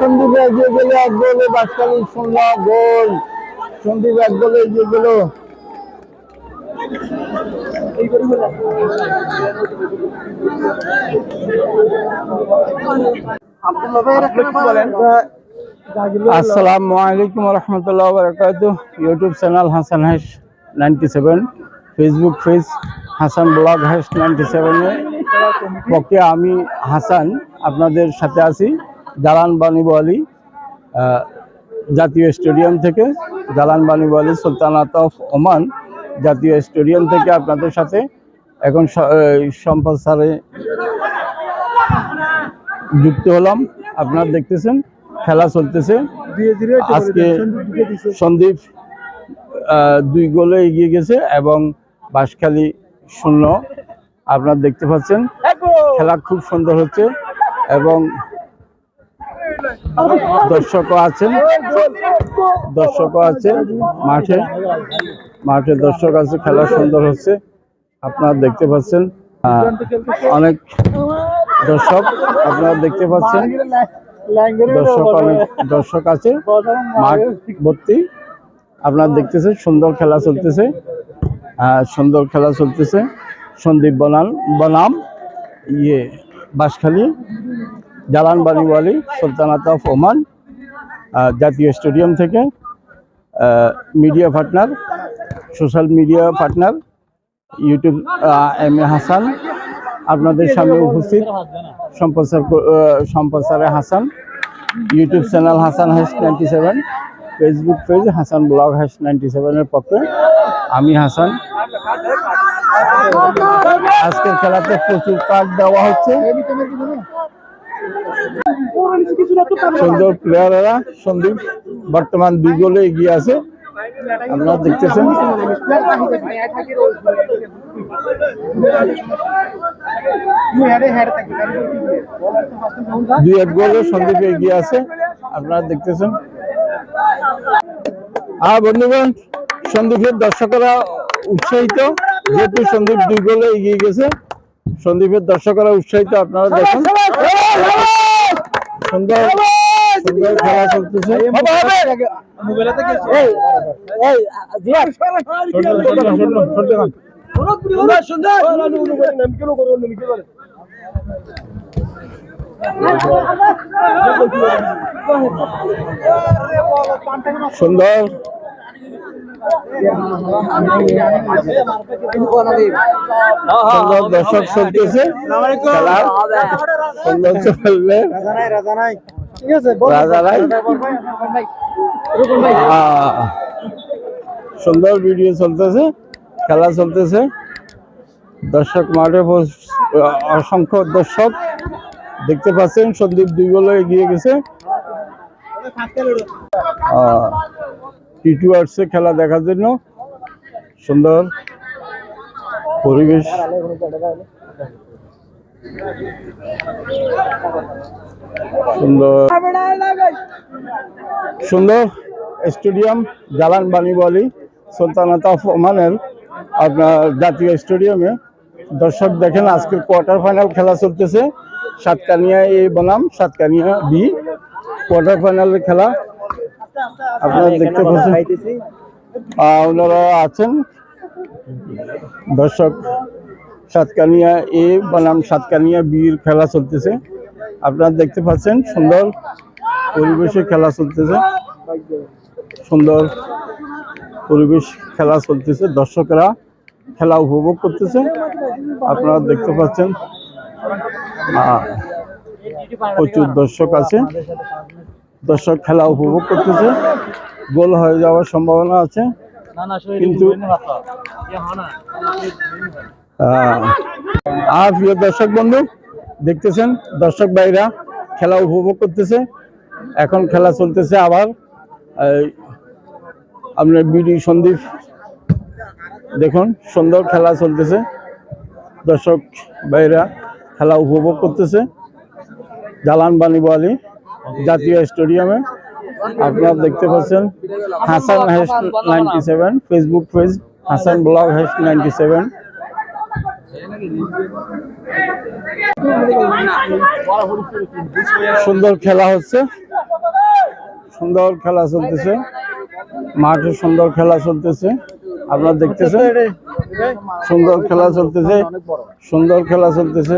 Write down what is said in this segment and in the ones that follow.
সন্দীপ এগিয়ে গেলে, এক গোলে বাসকালী শূন্য গোল। সন্দীপ এক গোলে এগিয়ে গেল। আসসালামু আলাইকুম রহমতুল্লাহ বারকাত। YouTube channel Hasan hash ninety seven, Facebook page Hasan blog hash ninety সেভেনের পক্ষে আমি হাসান, আপনাদের সাথে আছি। জালান বানিবালি জাতীয় স্টেডিয়াম থেকে Jalan Bani Bu Ali Sultanate of Oman জাতীয় স্টেডিয়াম থেকে আপনাদের সাথে এখন স- এই যুক্ত হলাম। আপনারা দেখতেছেন খেলা চলতেছে। আজকে সন্দীপ দুই গোলে এগিয়ে গেছে এবং বাঁশখালী শূন্য। আপনারা দেখতে পাচ্ছেন খেলা খুব সুন্দর হচ্ছে এবং দর্শকও আছেন। দর্শকও আছে মাঠে। মাঠে দর্শক আছে, খেলা সুন্দর হচ্ছে। আপনারা দেখতে পাচ্ছেন অনেক দর্শক আপনারা দেখতে পাচ্ছেন। দর্শক অনেক দর্শক আছে, মাঠ ভর্তি। আপনারা দেখতেছেন, সুন্দর খেলা চলতেছে। সুন্দর খেলা চলতেছে। সন্দীপ বনাম বনাম ইয়ে বাঁশখালী। জালান বাড়িওয়ালি সুলতানাত অফ ওমান জাতীয় স্টেডিয়াম থেকে media partner social media partner YouTube M A Hasan, আপনাদের সামনে উপস্থিত সম্প্রচার সম্প্রচারে Hasan YouTube channel Hasan hash ninety seven Facebook page Hasan blog hash ninety সেভেনের পক্ষে, আমি হাসান। আজকের খেলাতে প্রচুর কার্ড দেওয়া হচ্ছে। সুন্দর প্লেয়ারেরা সন্দীপ। বর্তমান দুই গোলে এগিয়ে আছে। আপনারা দেখতেছেন। দুই এক গোলে সন্দীপ এগিয়ে আছে। আপনারা দেখতেছেন। আর বন্ধুগণ, সন্দীপের দর্শকরা উৎসাহিত। যেহেতু সন্দীপ দুই গোলে এগিয়ে গেছে, সন্দীপের দর্শকরা উৎসাহিত, আপনারা দেখুন। সুন্দর। দর্শক চলতেছে। সুন্দর চলবে। সুন্দর ভিডিও চলতেছে খেলা চলতেছে। দর্শক মাঠে অসংখ্য দর্শক দেখতে পাচ্ছেন সন্দীপ দুই গোলে এগিয়ে গেছে। খেলা দেখার জন্য সুন্দর পরিবেশ। সুন্দর। সুন্দর stadium Jalan Bani Bu Ali Sultanate of ওমানের আপনার জাতীয় স্টেডিয়ামে। দর্শক দেখেন, আজকের কোয়ার্টার ফাইনাল খেলা চলতেছে। সাতকানিয়া এ বনাম, সাতকানিয়া বি। কোয়ার্টার ফাইনালের খেলা আপনারা দেখতে পাচ্ছেন। ওনারা আছেন। দর্শক সাতকানিয়া এ বনাম সাতকানিয়া বির খেলা চলতেছে। আপনারা দেখতে পাচ্ছেন সুন্দর পরিবেশে খেলা চলতেছে। সুন্দর পরিবেশ খেলা চলতেছে। দর্শকরা খেলা উপভোগ করতেছে। আপনারা দেখতে পাচ্ছেন প্রচুর দর্শক আছে। দর্শক খেলা উপভোগ করতেছে। গোল হয়ে যাওয়ার সম্ভাবনা আছে। কিন্তু আর দর্শক বন্ধু, দেখতেছেন দর্শক ভাইরা খেলা উপভোগ করতেছে। এখন খেলা চলতেছে আবার। আপনার বিডি সন্দীপ, দেখুন, সুন্দর খেলা চলতেছে। দর্শক ভাইরা খেলা উপভোগ করতেছে। জালান বানিবালি জাতীয় স্টেডিয়ামে। আপনারা দেখতে পাচ্ছেন Hasan hash ninety seven Facebook page Hasan blog hash ninety seven সুন্দর খেলা হচ্ছে। সুন্দর খেলা চলতেছে। মাঠে সুন্দর খেলা চলতেছে। আপনারা দেখতেছেন? সুন্দর খেলা চলতেছে। সুন্দর খেলা চলতেছে।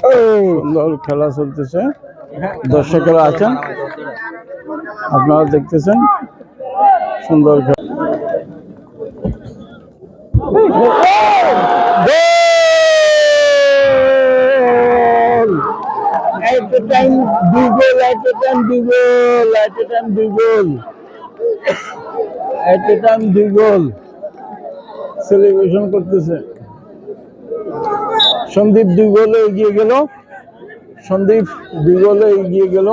সুন্দর খেলা চলতেছে। দর্শকেরা আছেন। আপনারা দেখতেছেন সুন্দর খেলা। time, দুই গোল, time, দুই গোল, a time, দুই গোল। Time, দুই গোল। সেলিব্রেশন করতেছে। সন্দীপ দুই গোলে এগিয়ে গেল। সন্দীপ দুই গোলে এগিয়ে গেল।